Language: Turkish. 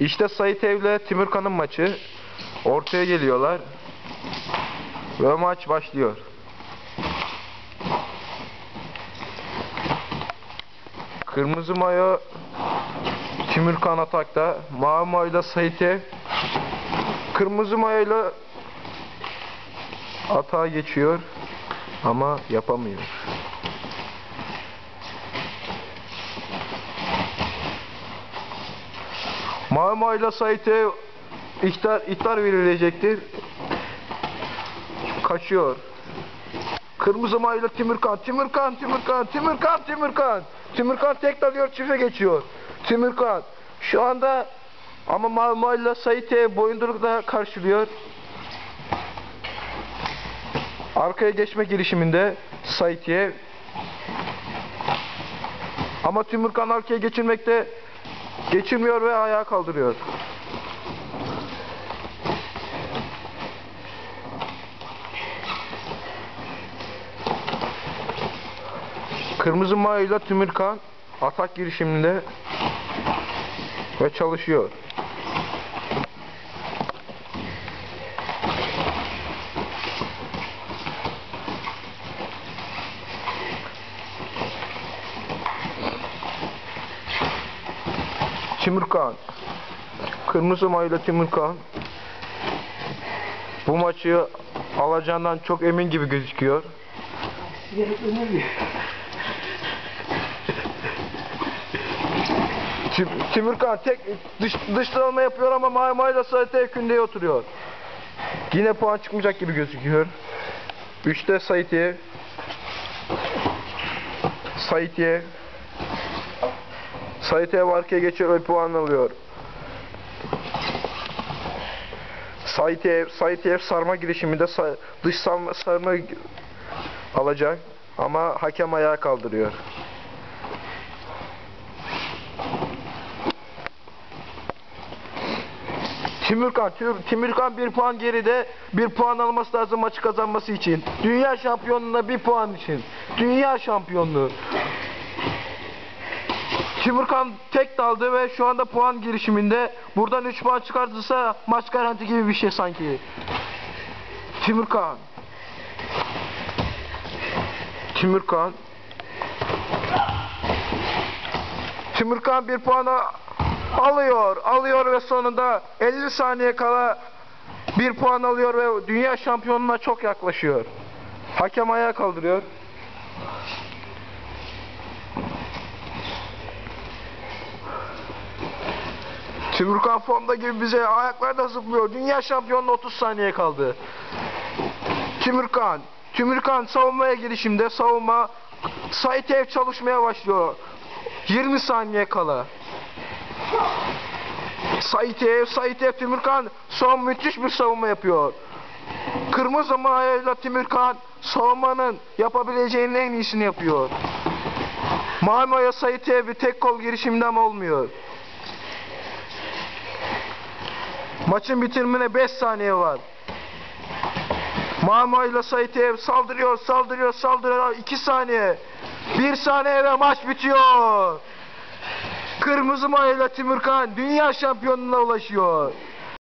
İşte Sait Ev'le Timurkan'ın maçı. Ortaya geliyorlar. Ve maç başlıyor. Kırmızı mayo Timurkan atakta. Mavi mayo Sait Ev. Kırmızı mayo atağa geçiyor. Ama yapamıyor. Mavi ile Sait'e ihtar, ihtar verilecektir. Kaçıyor. Kırmızı mayla Timurkan, Timurkan, Timurkan, Timurkan, Timurkan. Timurkan tek dalıyor, çife geçiyor. Timurkan. Şu anda ama mavi mayla Sait'e boyundurukla karşılıyor. Arkaya geçme girişiminde Sait'e ama Timurkan arkaya geçirmekte geçirmiyor ve ayağa kaldırıyor. Kırmızı mayıyla Timurkan atak girişiminde ve çalışıyor. Timurkan. Kırmızı mayla Timurkan. Bu maçı alacağından çok emin gibi gözüküyor. Tim Timurkan tek dış, dışlanma yapıyor ama May Mayla Sait'e kündeye oturuyor. Yine puan çıkmayacak gibi gözüküyor. 3'te Sait'e Sait'e Sait'e arkaya geçiyor ve puan alıyor. Sait'e Sait'e sarma girişiminde sa- dış sarma, sarma alacak ama hakem ayağa kaldırıyor. Timurkan, Tim- Timurkan bir puan geride, bir puan alması lazım maçı kazanması için. Dünya şampiyonluğuna bir puan için. Dünya şampiyonluğu. Timurkan tek daldı ve şu anda puan girişiminde. Buradan 3 puan çıkartırsa maç garanti gibi bir şey sanki. Timurkan. Timurkan. Timurkan bir puanı alıyor, alıyor ve sonunda 50 saniye kala bir puan alıyor ve dünya şampiyonluğuna çok yaklaşıyor. Hakem ayağa kaldırıyor. Timurkan formda gibi bize ayaklarda zıplıyor. Dünya şampiyonluğu 30 saniye kaldı. Timurkan. Timurkan savunmaya girişimde savunma Saitev çalışmaya başlıyor. 20 saniye kala. Saitev, Saitev Timurkan son müthiş bir savunma yapıyor. Kırmızı mayayla Timurkan savunmanın yapabileceğinin en iyisini yapıyor. Mavi maya Saitev bir tek kol girişiminde ama olmuyor. Maçın bitimine 5 saniye var. Mama ile Saitev saldırıyor, saldırıyor, saldırıyor. 2 saniye. 1 saniye ve maç bitiyor. Kırmızı mayla Timurkan dünya şampiyonluğuna ulaşıyor.